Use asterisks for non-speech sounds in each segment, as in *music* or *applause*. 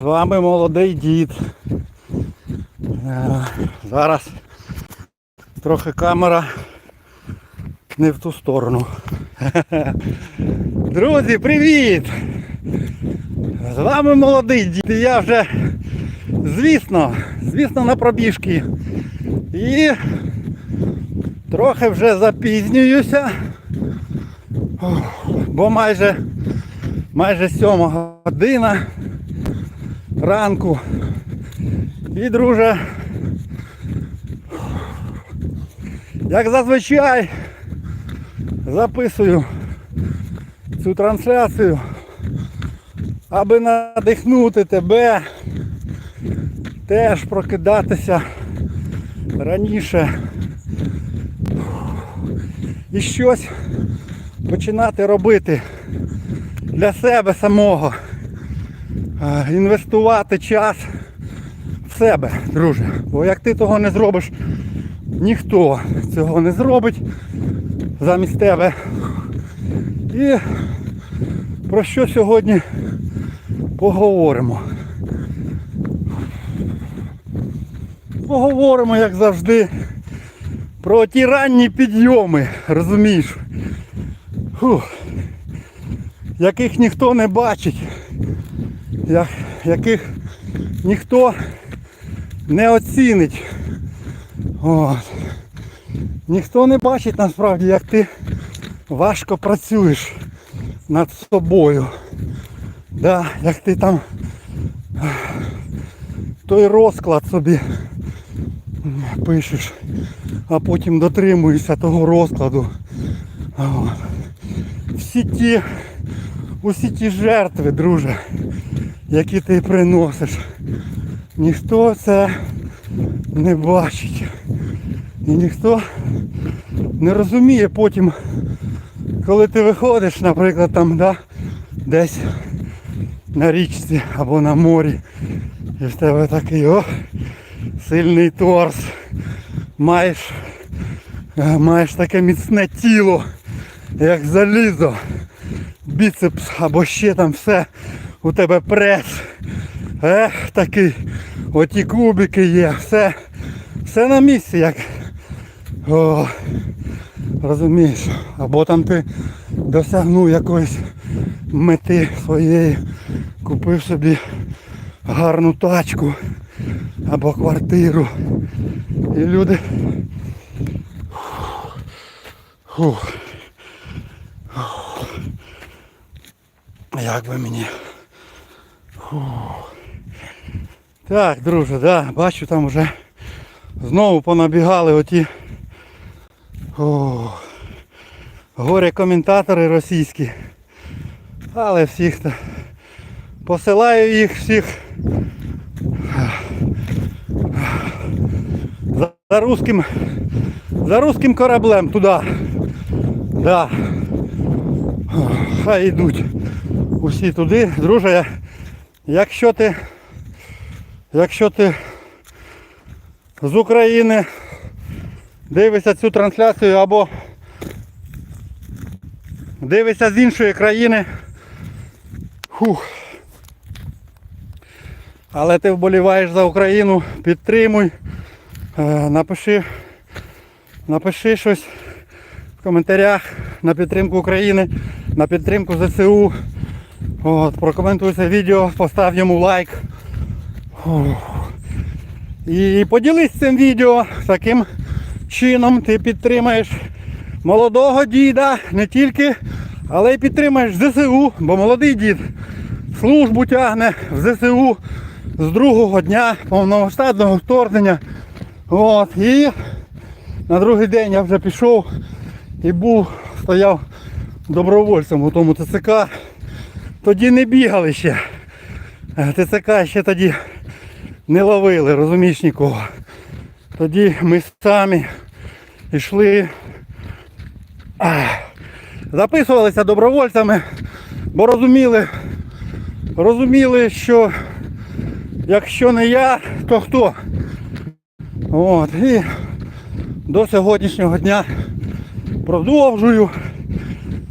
З вами молодий дід. Е, Зараз трохи камера не в ту сторону. *laughs* Друзі, привіт! З вами молодий дід. Я вже, звісно, звісно, на пробіжки. І трохи вже запізнююся. Бо майже майже сьома година ранку. І, друже, як зазвичай, записую цю трансляцію, аби надихнути тебе теж прокидатися раніше і щось починати робити для себе самого. Е, Інвестувати час в себе, друже. Бо як ти того не зробиш, ніхто цього не зробить замість тебе. І про що сьогодні поговоримо? Поговоримо, як завжди, про ті ранні підйоми, розумієш? Фух. Яких ніхто не бачить, яких ніхто не оцінить. От. Ніхто не бачить насправді, як ти важко працюєш над собою. Да, як ти там той розклад собі пишеш, а потім дотримуєшся того розкладу. От. Всі ті, усі ті жертви, друже, які ти приносиш. Ніхто це не бачить. І ніхто не розуміє потім, коли ти виходиш, наприклад, там, да, десь на річці або на морі, і в тебе такий о, сильний торс, маєш, е, маєш таке міцне тіло, як залізо, біцепс або ще там все, у тебе прес. Ех, такий, оті кубики є, все, все на місці, як о, розумієш, або там ти досягнув якоїсь мети своєї, купив собі гарну тачку або квартиру. І люди. Фух. Як би мені. Фух. Так, друже, да, бачу там вже знову понабігали оті о, горе коментатори російські. Але всіх та- посилаю їх всіх за, за русським за русським кораблем туди. Да. Хай йдуть усі туди. Друже, якщо ти якщо ти з України дивишся цю трансляцію або дивишся з іншої країни. Фух. Але ти вболіваєш за Україну, підтримуй, е, напиши, напиши щось в коментарях на підтримку України, на підтримку ЗСУ. От, прокоментуй це відео, постав йому лайк. І поділись цим відео таким чином ти підтримаєш молодого діда не тільки, але й підтримаєш ЗСУ, бо молодий дід службу тягне в ЗСУ з другого дня повномасштабного вторгнення. От, і на другий день я вже пішов і був, стояв добровольцем у тому ТЦК. Тоді не бігали ще. ТЦК ще тоді не ловили, розумієш нікого. Тоді ми самі йшли, записувалися добровольцями, бо розуміли, розуміли, що якщо не я, то хто? От, і до сьогоднішнього дня продовжую.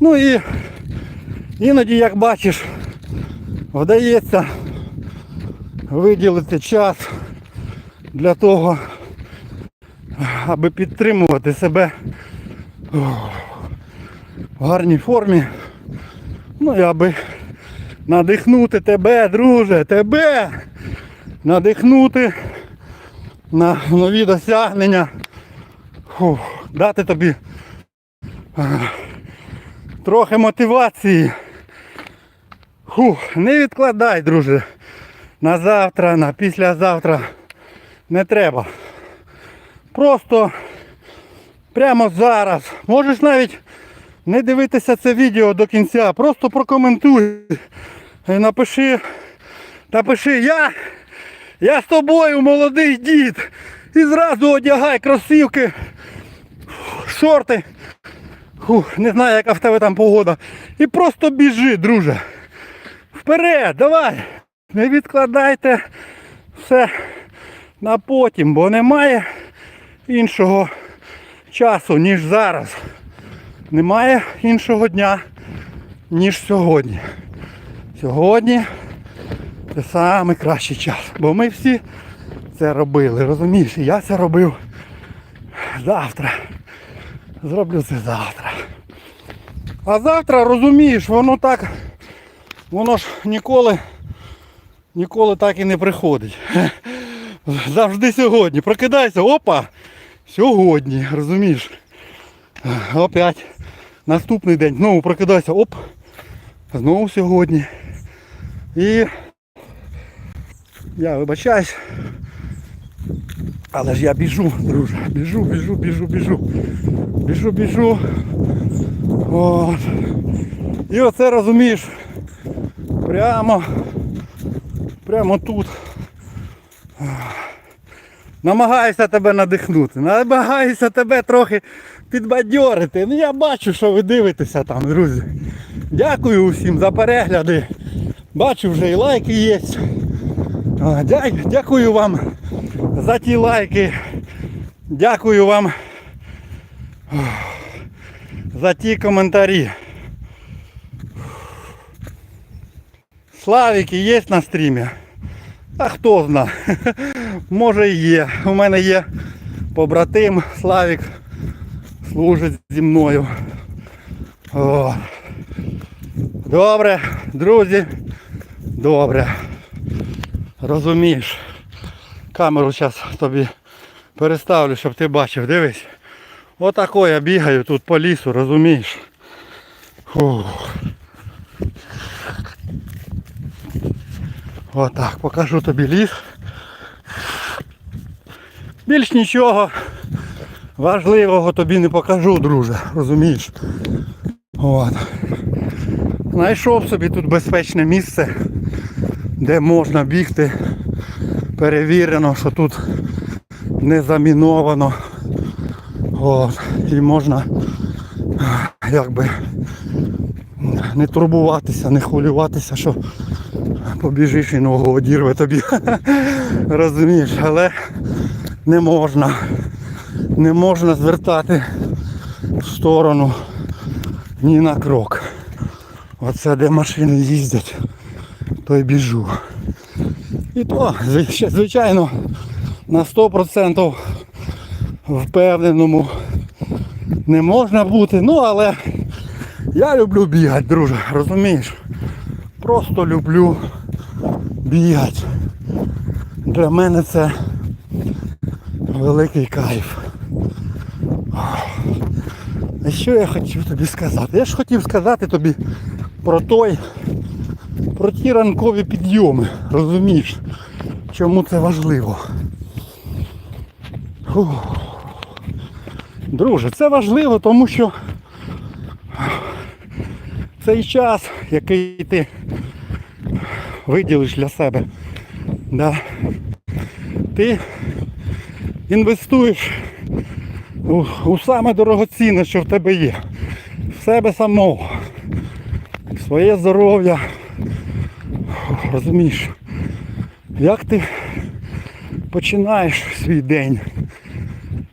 Ну і іноді, як бачиш, вдається виділити час для того, аби підтримувати себе в гарній формі. Ну і аби надихнути тебе, друже, тебе, надихнути на нові досягнення, Фух, дати тобі е, трохи мотивації. Фух, не відкладай, друже. На завтра, на післязавтра не треба. Просто прямо зараз. Можеш навіть не дивитися це відео до кінця. Просто прокоментуй. І напиши. Напиши я. Я з тобою, молодий дід. І зразу одягай кросівки, шорти. Фух, не знаю, яка в тебе там погода. І просто біжи, друже. Вперед, давай. Не відкладайте все на потім, бо немає іншого часу, ніж зараз. Немає іншого дня, ніж сьогодні. Сьогодні це найкращий час. Бо ми всі це робили, розумієш? Я це робив завтра. Зроблю це завтра. А завтра, розумієш, воно так, воно ж ніколи, ніколи так і не приходить. *laughs* Завжди сьогодні. Прокидайся, опа! Сьогодні, розумієш? Опять. Наступний день. Знову прокидайся, оп. Знову сьогодні. І я вибачаюсь. Але ж я біжу, друже. Біжу, біжу, біжу, біжу. Біжу, біжу. От. І оце розумієш. Прямо. Прямо тут. Намагаюся тебе надихнути. Намагаюся тебе трохи підбадьорити. Ну я бачу, що ви дивитеся там, друзі. Дякую усім за перегляди. Бачу вже і лайки є. Дякую вам за ті лайки. Дякую вам за ті коментарі. Славіки є на стрімі? А хто зна? *laughs* Може і є. У мене є побратим Славік. Служить зі мною. О. Добре, друзі. Добре. Розумієш. Камеру зараз тобі переставлю, щоб ти бачив. Дивись. Отако я бігаю тут по лісу, розумієш. Фух. Отак, покажу тобі ліс. Більш нічого важливого тобі не покажу, друже, розумієш? От. Знайшов собі тут безпечне місце, де можна бігти. Перевірено, що тут не заміновано. От. І можна якби не турбуватися, не хвилюватися, що побіжиш і ногу одірве тобі. *laughs* Розумієш, але не можна. Не можна звертати в сторону ні на крок. Оце де машини їздять, то й біжу. І то, звичайно, на 100% впевненому не можна бути. Ну але я люблю бігати, друже, розумієш? Просто люблю бігати. Для мене це великий кайф. А що я хотів тобі сказати? Я ж хотів сказати тобі про той, про ті ранкові підйоми. Розумієш, чому це важливо. Фух. Друже, це важливо, тому що цей час, який ти виділиш для себе, да, ти інвестуєш у, у саме дорогоцінне, що в тебе є. В себе самого. В своє здоров'я. Розумієш, як ти починаєш свій день,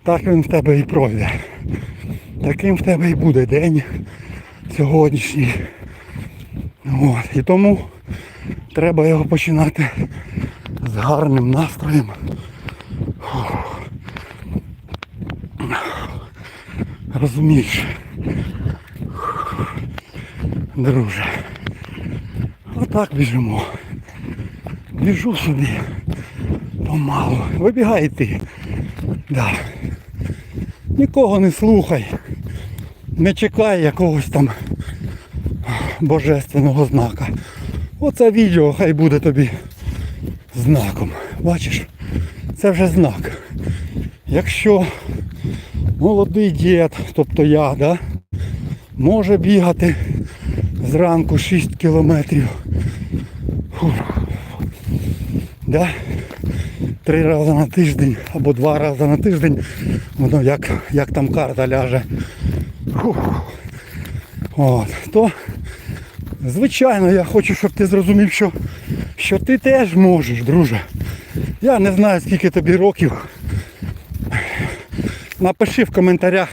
так він в тебе і пройде. Таким в тебе і буде день сьогоднішній. От. І тому треба його починати з гарним настроєм. Розумієш? Друже. Отак біжимо. Біжу собі. Помалу. Вибігай ти. Да. Нікого не слухай. Не чекай якогось там божественного знака. Оце відео хай буде тобі знаком. Бачиш? Це вже знак. Якщо молодий дід, тобто я, да, може бігати зранку 6 кілометрів. Фух. Да? Три рази на тиждень або два рази на тиждень, воно як, як там карта ляже. От, то, звичайно, я хочу, щоб ти зрозумів, що, що ти теж можеш, друже. Я не знаю, скільки тобі років. Напиши в коментарях,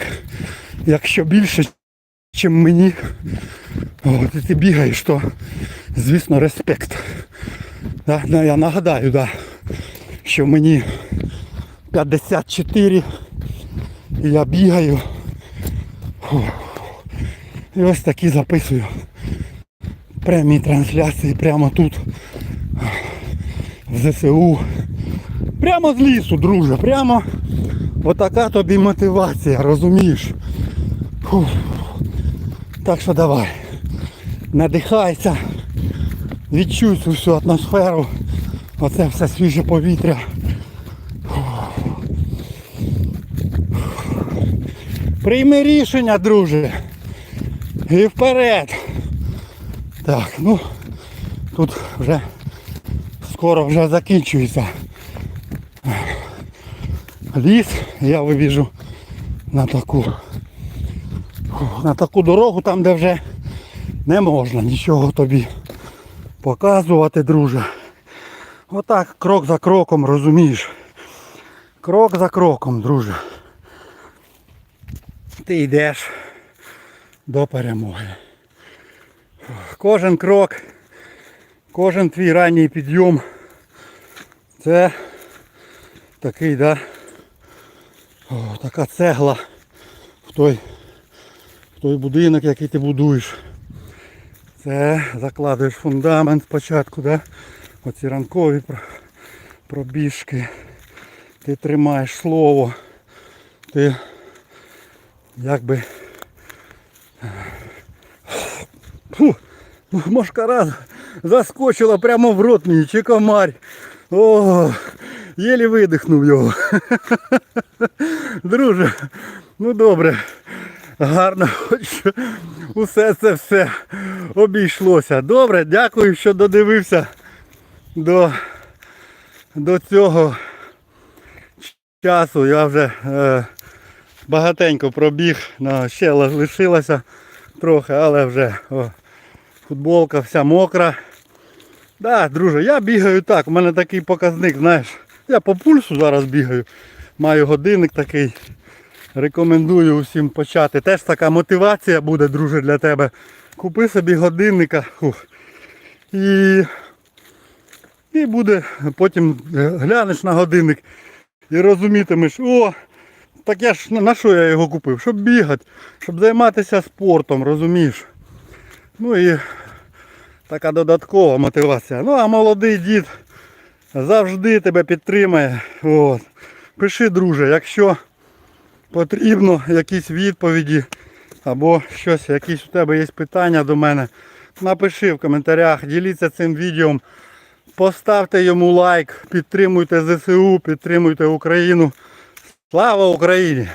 якщо більше, ніж мені. От, і ти бігаєш, то звісно респект. Да, я нагадаю, да, що мені 54 і я бігаю. І ось такі записую прямі трансляції прямо тут в ЗСУ. Прямо з лісу, друже, прямо отака тобі мотивація, розумієш? Фу. Так що давай. Надихайся, відчуй цю всю атмосферу, оце все свіже повітря. Прийми рішення, друже. І вперед. Так, ну тут вже скоро вже закінчується ліс. Я вибіжу на таку на таку дорогу, там де вже не можна нічого тобі показувати, друже. Отак крок за кроком, розумієш. Крок за кроком, друже. Ти йдеш до перемоги. Кожен крок, кожен твій ранній підйом. Це такий, да, о, така цегла в той, в той будинок, який ти будуєш. Це закладуєш фундамент спочатку, да? оці ранкові пробіжки. Ти тримаєш слово. Ти якби Фу, мошкара заскочила прямо в рот мені, чи комарь. О, єлі видихнув його. *laughs* Друже, ну добре. Гарно, *laughs* хоч усе це все обійшлося. Добре, дякую, що додивився до, до цього часу. Я вже е, багатенько пробіг, ще лишилося трохи, але вже о, футболка вся мокра. Да, друже, я бігаю так, у мене такий показник, знаєш. Я по пульсу зараз бігаю. Маю годинник такий. Рекомендую усім почати. Теж така мотивація буде, друже, для тебе. Купи собі годинника. Фух. І, і буде, потім глянеш на годинник і розумітимеш, о, так я ж на що я його купив? Щоб бігати, щоб займатися спортом, розумієш? Ну і така додаткова мотивація. Ну а молодий дід завжди тебе підтримає. От. Пиши, друже, якщо потрібно якісь відповіді або щось, якісь у тебе є питання до мене, напиши в коментарях, діліться цим відео, поставте йому лайк, підтримуйте ЗСУ, підтримуйте Україну. Слава Україні!